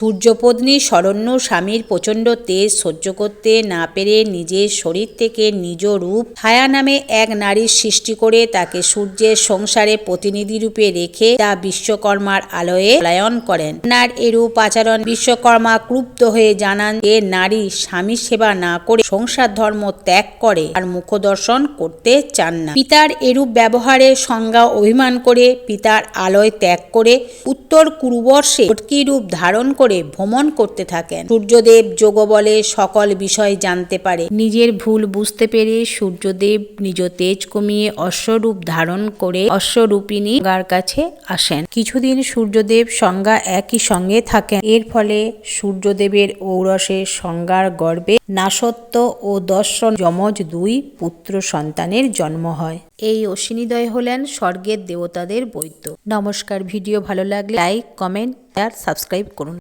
সূর্যপত্নী শরণ্য স্বামীর প্রচণ্ড তেজ সহ্য করতে না পেরে নিজের শরীর থেকে নিজ রূপ ছায়া নামে এক নারীর সৃষ্টি করে তাকে সূর্যের সংসারে প্রতিনিধি রূপে রেখে তা বিশ্বকর্মার আলোয়ে পলায়ন করেন। নার এরূপ আচরণ বিশ্বকর্মা ক্রুব্ধ হয়ে জানান যে নারী স্বামী সেবা না করে সংসার ধর্ম ত্যাগ করে আর মুখদর্শন করতে চান না। পিতার এরূপ ব্যবহারে সংজ্ঞা অভিমান করে পিতার আলোয় ত্যাগ করে উত্তর কুরুবর্ষে রূপ ধারণ করে ভ্রমণ করতে থাকেন। সূর্যদেব যোগ বলে সকল বিষয় জানতে পারে। নিজের ভুল বুঝতে পেরে সূর্যদেব নিজ তেজ কমিয়ে অশ্বরূপ ধারণ করে অশ্বরূপিণী গার কাছে আসেন। কিছুদিন সূর্যদেব সংজ্ঞা একই সঙ্গে থাকেন। এর ফলে সূর্যদেবের ঔরসে সংজ্ঞার গর্বে নাসত্ব ও দর্শন যমজ দুই পুত্র সন্তানের জন্ম হয়। এই অশ্বিনীদয় হলেন স্বর্গের দেবতাদের বৈদ্য। নমস্কার। ভিডিও ভালো লাগলে লাইক, কমেন্ট আর সাবস্ক্রাইব করুন।